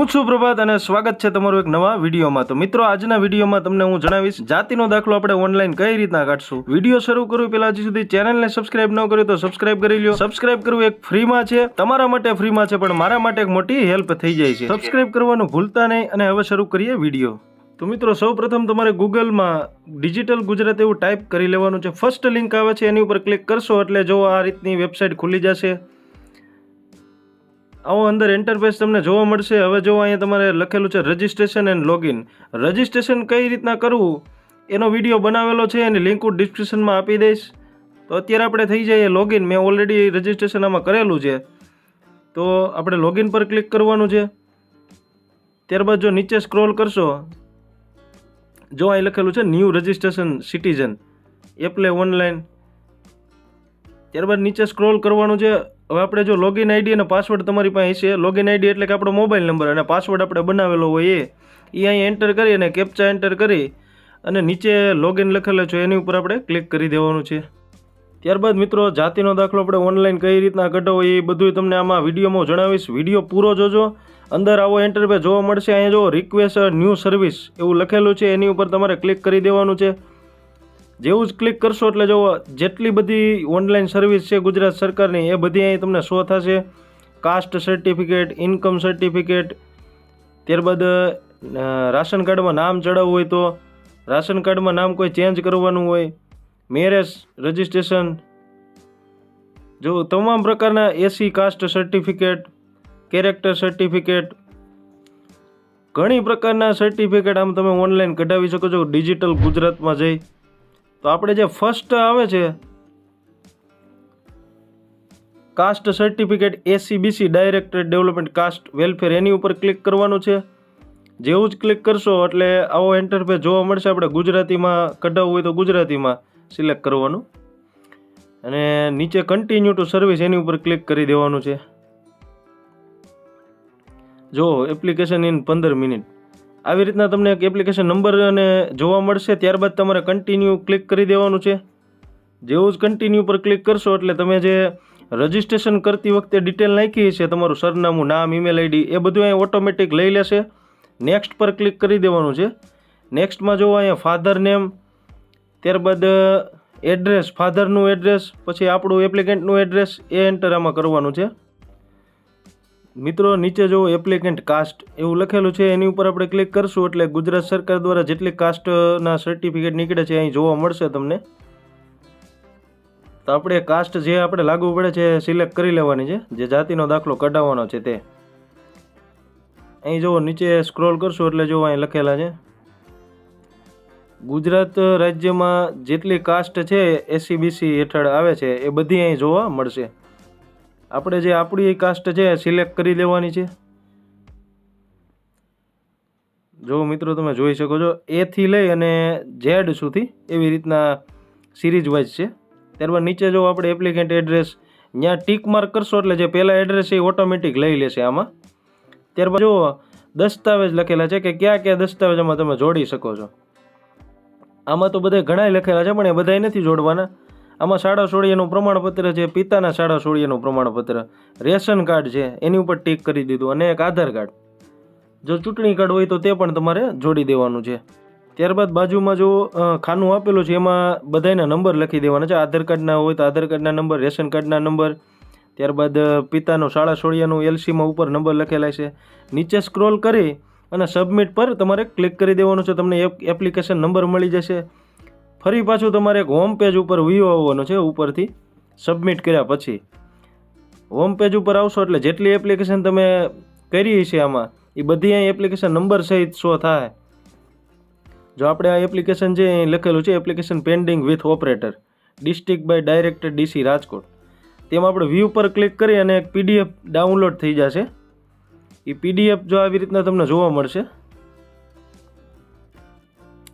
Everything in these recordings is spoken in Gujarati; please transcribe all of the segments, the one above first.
હું છું પ્રભાત અને સ્વાગત છે તમારું એક નવા વિડીયોમાં. તો મિત્રો, આજના વિડીયોમાં તમને હું જણાવીશ, જાતિનો દાખલો આપણે ઓનલાઈન કઈ રીતના કાઢશું? વીડિયો શરૂ કરું પેલા હજી સુધી ચેનલને સબસ્ક્રાઇબ ન કર્યું તો સબસ્ક્રાઇબ કરી લ્યો. સબસ્ક્રાઇબ કરવું એક ફ્રીમાં છે. તમારા માટે ફ્રીમાં છે, પણ મારા માટે એક મોટી હેલ્પ થઈ જાય છે. સબસ્ક્રાઇબ કરવાનું ભૂલતા નહીં અને હવે શરૂ કરીએ વીડિયો. તો મિત્રો સૌ પ્રથમ તમારે ગૂગલમાં ડિજિટલ ગુજરાત એવું ટાઈપ કરી લેવાનું છે. ફર્સ્ટ લિંક આવે છે, એની ઉપર ક્લિક કરશો એટલે જો આ રીતની વેબસાઇટ ખુલી જશે. આવો અંદર ઇન્ટરફેસ તમને જોવા મળશે. હવે જો અહીંયા તમારે લખેલું છે રજિસ્ટ્રેશન એન્ડ લોગિન રજિસ્ટ્રેશન કઈ રીતના કરવું? એનો વીડિયો બનાવેલો છે, એની લિંક હું ડિસ્ક્રિપ્શનમાં આપી દઈશ. તો અત્યારે આપણે થઈ જઈએ લોગિન મેં ઓલરેડી રજિસ્ટ્રેશન આમાં કરેલું છે. તો આપણે લોગિન પર ક્લિક કરવાનું છે. ત્યારબાદ જો નીચે સ્ક્રોલ કરશો, જો અહીં લખેલું છે new registration citizen apply online ત્યારબાદ નીચે સ્ક્રોલ કરવાનું છે. હવે આપણે જો લોગિન આઈડી અને પાસવર્ડ તમારી પાસે છે લોગિન આઈડી એટલે કે આપણો મોબાઈલ નંબર અને પાસવર્ડ આપણે બનાવેલો હોય એ એ અહીં એન્ટર કરી અને કેપ્ચા એન્ટર કરી અને નીચે લોગિન લખેલો છે, એની ઉપર આપણે ક્લિક કરી દેવાનું છે. ત્યારબાદ મિત્રો, જાતિનો દાખલો આપણે ઓનલાઈન કઈ રીતના કઢાવો એ બધું તમને આમાં વિડીયોમાં જણાવીશ. વીડિયો પૂરો જોજો. અંદર આવો એન્ટરપે જોવા મળશે. અહીંયા જો રિક્વેસ્ટ ન્યૂ સર્વિસ એવું લખેલું છે, એની ઉપર તમારે ક્લિક કરી દેવાનું છે. જેવું જ ક્લિક કરશો એટલે જો જેટલી બધી ઓનલાઈન સર્વિસ છે ગુજરાત સરકારની, એ બધી અહીં તમને શો થશે. કાસ્ટ સર્ટિફિકેટ ઇન્કમ સર્ટિફિકેટ ત્યારબાદ રાશન કાર્ડમાં નામ ચડાવવું હોય તો રાશન કાર્ડમાં નામ કોઈ ચેન્જ કરવાનું હોય મેરેજ રજિસ્ટ્રેશન જો તમામ પ્રકારના S C caste certificate character certificate ઘણી પ્રકારના સર્ટિફિકેટ આમ તમે ઓનલાઈન કઢાવી શકો છો. ડિજિટલ ગુજરાતમાં જઈ તો આપણે જે ફર્સ્ટ આવે છે caste certificate S C B C director development caste welfare એની ઉપર ક્લિક કરવાનું છે. જેવું જ ક્લિક કરશો એટલે આવો ઇન્ટરફેસ જોવા મળશે આપણે ગુજરાતીમાં, કઢાવવું હોય તો ગુજરાતીમાં સિલેક્ટ કરવાનું. અને નીચે કન્ટિન્યુ ટુ સર્વિસ એની ઉપર ક્લિક કરી દેવાનું છે. જો એપ્લિકેશન ઇન પંદર મિનિટ. આવી રીતના તમને એક એપ્લિકેશન નંબર અને જોવા મળશે, ત્યારબાદ તમારે કન્ટિન્યુ ક્લિક કરી દેવાનું છે. જેવું જ કન્ટિન્યુ પર ક્લિક કરશો એટલે તમે જે રજિસ્ટ્રેશન કરતી વખતે ડિટેલ નાખી છે, તમારું સરનામું, નામ ઈમેલ આઈડી એ બધું અહીં ઓટોમેટિક લઈ લેશે. નેક્સ્ટ પર ક્લિક કરી દેવાનું છે. નેક્સ્ટમાં જોવા અહીંયા ફાધર નેમ ત્યારબાદ એડ્રેસ ફાધરનું એડ્રેસ પછી આપણું એપ્લિકેન્ટનું એડ્રેસ એ એન્ટર આમાં કરવાનું છે. મિત્રો, નીચે જો એપ્લિકેન્ટ કાસ્ટ એવું લખેલું છે. એની ઉપર આપણે ક્લિક કરશું એટલે ગુજરાત સરકાર દ્વારા જેટલી કાસ્ટના સર્ટિફિકેટ નીકળે છે, અહીં જોવા મળશે તમને. તો આપણે કાસ્ટ જે આપણે લાગુ પડે છે સિલેક્ટ કરી લેવાની છે. જે જાતિનો દાખલો કઢાવવાનો છે તે. અહીં જુઓ, નીચે સ્ક્રોલ કરશું એટલે જો અહીં લખેલા છે. ગુજરાત રાજ્યમાં જેટલી કાસ્ટ છે એસીબીસી હેઠળ આવે છે, એ બધી અહીં જોવા મળશે. આપણે જે આપણી કાસ્ટ છે સિલેક્ટ કરી લેવાની છે. જો મિત્રો તમે જોઈ શકો છો, એથી લઈ અને ઝેડ સુધી એવી રીતના સિરીઝ વાઇઝ છે. ત્યારબાદ નીચે જો આપણે એપ્લિકેન્ટ એડ્રેસ ત્યાં ટીક માર્ક કરશો, એટલે જે પહેલાં એડ્રેસ એ ઓટોમેટિક લઈ લેશે આમાં. ત્યારબાદ જો દસ્તાવેજ લખેલા છે કે કયા કયા દસ્તાવેજમાં તમે જોડી શકો છો. આમાં તો બધા ઘણાય લખેલા છે, પણ એ બધાય નથી જોડવાના. આમાં શાળા સોળિયાનું પ્રમાણપત્ર છે, પિતાના શાળા સોળિયાનું પ્રમાણપત્ર. રેશન કાર્ડ છે, એની ઉપર ટીક કરી દીધું અને એક આધાર કાર્ડ. જો ચૂંટણી કાર્ડ હોય તો તે પણ તમારે જોડી દેવાનું છે. ત્યારબાદ બાજુમાં જો ખાનું આપેલું છે, એમાં બધાના નંબર લખી દેવાના છે. આધાર કાર્ડના હોય તો આધાર કાર્ડના નંબર, રેશન કાર્ડના નંબર. ત્યારબાદ પિતાનો શાળા સોળિયાનું એલસીમાં ઉપર નંબર લખેલા છે. નીચે સ્ક્રોલ કરી અને સબમિટ પર તમારે ક્લિક કરી દેવાનું છે. તમને એપ્લિકેશન નંબર મળી જશે. ફરી પાછું તમારે એક હોમ પેજ ઉપર વ્યૂ આવવાનો છે, ઉપરથી સબમિટ કર્યા પછી. હોમ પેજ ઉપર આવશો એટલે જેટલી એપ્લિકેશન તમે કરી છે આમાં એ બધી અહીં એપ્લિકેશન નંબર સહિત શો થાય. જો આપણે આ એપ્લિકેશન જે લખેલું છે application pending with operator district by director D C Rajkot. તેમાં આપણે વ્યૂ પર ક્લિક કરી અને એક પીડીએફ ડાઉનલોડ થઈ જશે. એ પીડીએફ જો આવી રીતના તમને જોવા મળશે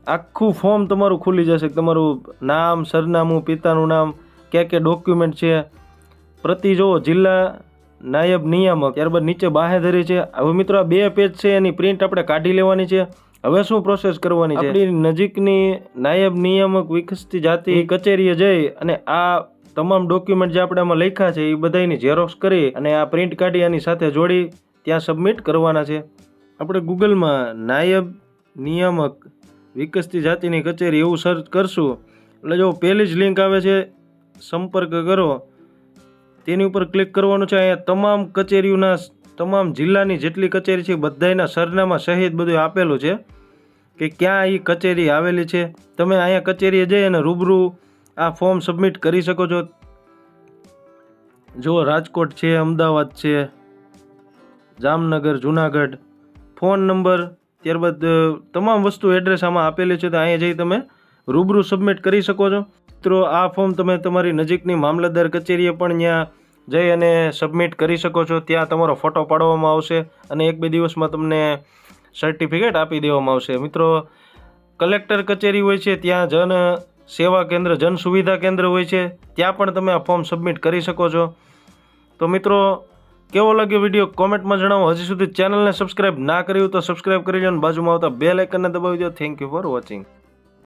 આખું ફોર્મ તમારું ખુલી જશે તમારું નામ સરનામું પિતાનું નામ ક્યાં ક્યાં ડોક્યુમેન્ટ છે. પ્રતિ જુઓ જિલ્લા નાયબ નિયામક ત્યારબાદ નીચે બાહેધરી છે. હવે મિત્રો આ બે પેજ છે એની પ્રિન્ટ આપણે કાઢી લેવાની છે. હવે શું પ્રોસેસ કરવાની છે? આપણી નજીકની નાયબ નિયામક વિકસતી જાતિ કચેરીએ જઈ અને આ તમામ ડોક્યુમેન્ટ જે આપણે આમાં લખ્યા છે એ બધાની ઝેરોક્સ કરી અને આ પ્રિન્ટ કાઢી એની સાથે જોડી ત્યાં સબમિટ કરવાના છે. આપણે ગૂગલમાં નાયબ નિયામક વિકસતી જાતિની કચેરી એવું સર્ચ કરશું. એટલે જો પહેલી જ લિંક આવે છે, સંપર્ક કરો. તેની ઉપર ક્લિક કરવાનું છે. અહીંયા તમામ કચેરીઓના તમામ જિલ્લાની જેટલી કચેરી છે, બધાયના સરનામા સહિત બધું આપેલું છે કે ક્યાં એ કચેરી આવેલી છે. તમે અહીંયા કચેરીએ જઈ અને રૂબરૂ આ ફોર્મ સબમિટ કરી શકો છો. જો રાજકોટ છે, અમદાવાદ છે, જામનગર, જુનાગઢ. ફોન નંબર ત્યારબાદ તમામ વસ્તુ એડ્રેસ આમાં આપેલી છે તો અહીંયા જઈ તમે રૂબરૂ સબમિટ કરી શકો છો. મિત્રો, આ ફોર્મ તમે તમારી નજીકની મામલતદાર કચેરીએ પણ ત્યાં જઈ અને સબમિટ કરી શકો છો. ત્યાં તમારો ફોટો પાડવામાં આવશે અને એક બે દિવસમાં તમને સર્ટિફિકેટ આપી દેવામાં આવશે. મિત્રો કલેક્ટર કચેરી હોય છે, ત્યાં જન સેવા કેન્દ્ર, જન સુવિધા કેન્દ્ર હોય છે, ત્યાં પણ તમે આ ફોર્મ સબમિટ કરી શકો છો. તો મિત્રો કેવો લાગ્યો વીડિયો કોમેન્ટમાં જણાવો. હજી સુધી ચેનલને સબસ્ક્રાઇબ ના કર્યું તો સબસ્ક્રાઇબ કરી લો અને બાજુમાં આવતા બે લાઇકનને દબાવી દો થેન્ક યુ ફોર વોચિંગ